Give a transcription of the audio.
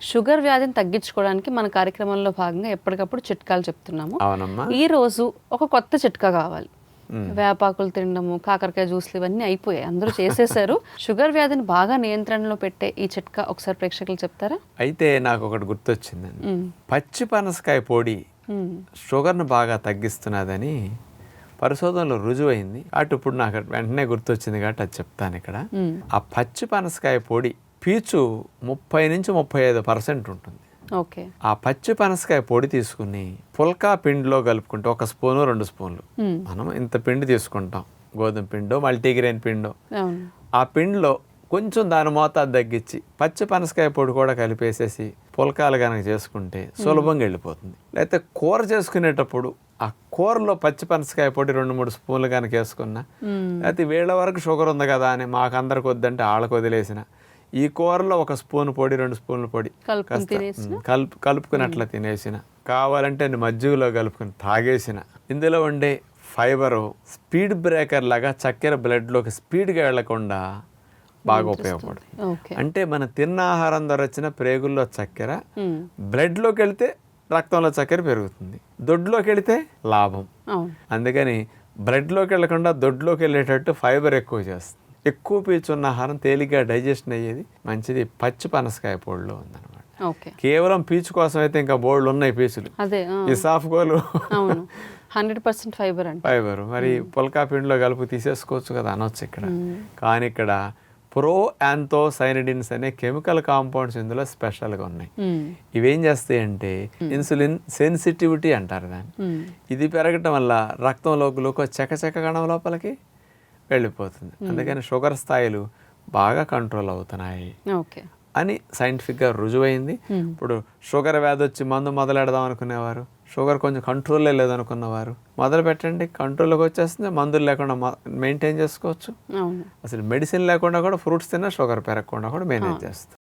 Sugar వ్యాధిని తగ్గించుకోవడానికి మన కార్యక్రమంలో భాగంగా ఎప్పటికప్పుడు చిట్కాలు చెప్తున్నాము. ఈ రోజు ఒక కొత్త చిట్కా కావాలి. వేపాకులు తినడము కాకరకాయ జ్యూస్లు ఇవన్నీ అయిపోయాయి. అందరూ చేసేసారు షుగర్ వ్యాధిని బాగా నియంత్రణలో పెట్టే ఈ చిట్కా ఒకసారి ప్రేక్షకులు చెప్తారా? అయితే నాకు ఒకటి గుర్తొచ్చిందండి. పచ్చి పనసకాయ పొడి. షుగర్ను బాగా తగ్గిస్తున్నదని పరిశోధనలో రుజువైంది. అటు ఇప్పుడు నాకు వెంటనే గుర్తొచ్చింది కాబట్టి అది చెప్తాను ఇక్కడ. ఆ పచ్చి పనసకాయ పొడి పీచు ముప్పై నుంచి ముప్పై ఐదు పర్సెంట్ ఉంటుంది. ఓకే. ఆ పచ్చి పనసకాయ పొడి తీసుకుని పుల్కా పిండిలో కలుపుకుంటే ఒక స్పూను రెండు స్పూన్లు. మనం ఇంత పిండి తీసుకుంటాం. గోధుమ పిండో మల్టీగ్రెయిన్ పిండో. ఆ పిండిలో కొంచెం దాని మోతాదు తగ్గించి పచ్చి పనసకాయ పొడి కూడా కలిపేసేసి పుల్కాలు కనుక చేసుకుంటే సులభంగా వెళ్ళిపోతుంది. లేకపోతే కూర చేసుకునేటప్పుడు ఆ కూరలో పచ్చి పనసకాయ పొడి రెండు మూడు స్పూన్లు కనుక వేసుకున్నా. లేకపోతే వీళ్ళ వరకు షుగర్ ఉంది కదా అని మాకందరికి వద్దంటే వాళ్ళకి వదిలేసిన ఈ కూరలో ఒక స్పూన్ పొడి రెండు స్పూన్ల పొడి. కలుపు కలుపుకుని అట్లా తినేసిన. కావాలంటే నేను మజ్జిగలో కలుపుకొని తాగేసిన. ఇందులో ఉండే ఫైబరు స్పీడ్ బ్రేకర్ లాగా చక్కెర బ్లడ్లోకి స్పీడ్గా వెళ్ళకుండా బాగా ఉపయోగపడుతుంది. అంటే మనం తిన్న ఆహారం ద్వారా వచ్చిన ప్రేగుల్లో చక్కెర. బ్లడ్లోకి వెళ్తే రక్తంలో చక్కెర పెరుగుతుంది. దొడ్లోకి వెళితే లాభం. అందుకని బ్లడ్లోకి వెళ్ళకుండా దొడ్లోకి వెళ్ళేటట్టు ఫైబర్ ఎక్కువ చేస్తుంది. ఎక్కువ పీచున్న ఆహారం తేలిగ్గా డైజెషన్ అయ్యేది మంచిది. పచ్చి పనసకాయ పొడిలో ఉందన్నమాట. కేవలం పీచు కోసం అయితే ఇంకా బోర్డులు ఉన్నాయి పీచులు అవును. హండ్రెడ్ పర్సెంట్ ఫైబర్ అంట. ఫైబర్. మరి పుల్కా పిండిలో కలుపు తీసేసుకోవచ్చు కదా అనొచ్చు ఇక్కడ. కానీ ఇక్కడ ప్రో యాంతో సైనిడిన్స్ అనే కెమికల్ కాంపౌండ్స్ ఇందులో స్పెషల్గా ఉన్నాయి. ఇవేం చేస్తాయంటే ఇన్సులిన్ సెన్సిటివిటీ అంటారు దాన్ని. ఇది పెరగటం వల్ల రక్తంలో గ్లూకోజ్ చకచక కణం లోపలికి వెళ్ళిపోతుంది. అందుకని షుగర్ స్థాయిలు బాగా కంట్రోల్ అవుతున్నాయి ఓకే. అని సైంటిఫిక్గా రుజువైంది. ఇప్పుడు షుగర్ వ్యాధి వచ్చి మందు మొదలెడదాం అనుకునేవారు షుగర్ కొంచెం కంట్రోల్లో లేదనుకున్నవారు మొదలు పెట్టండి కంట్రోల్లోకి వచ్చేస్తుంది మందులు లేకుండా మెయింటైన్ చేసుకోవచ్చు. అసలు మెడిసిన్ లేకుండా కూడా ఫ్రూట్స్ తిన్నా షుగర్ పెరగకుండా కూడా మేనేజ్ చేస్తుంది.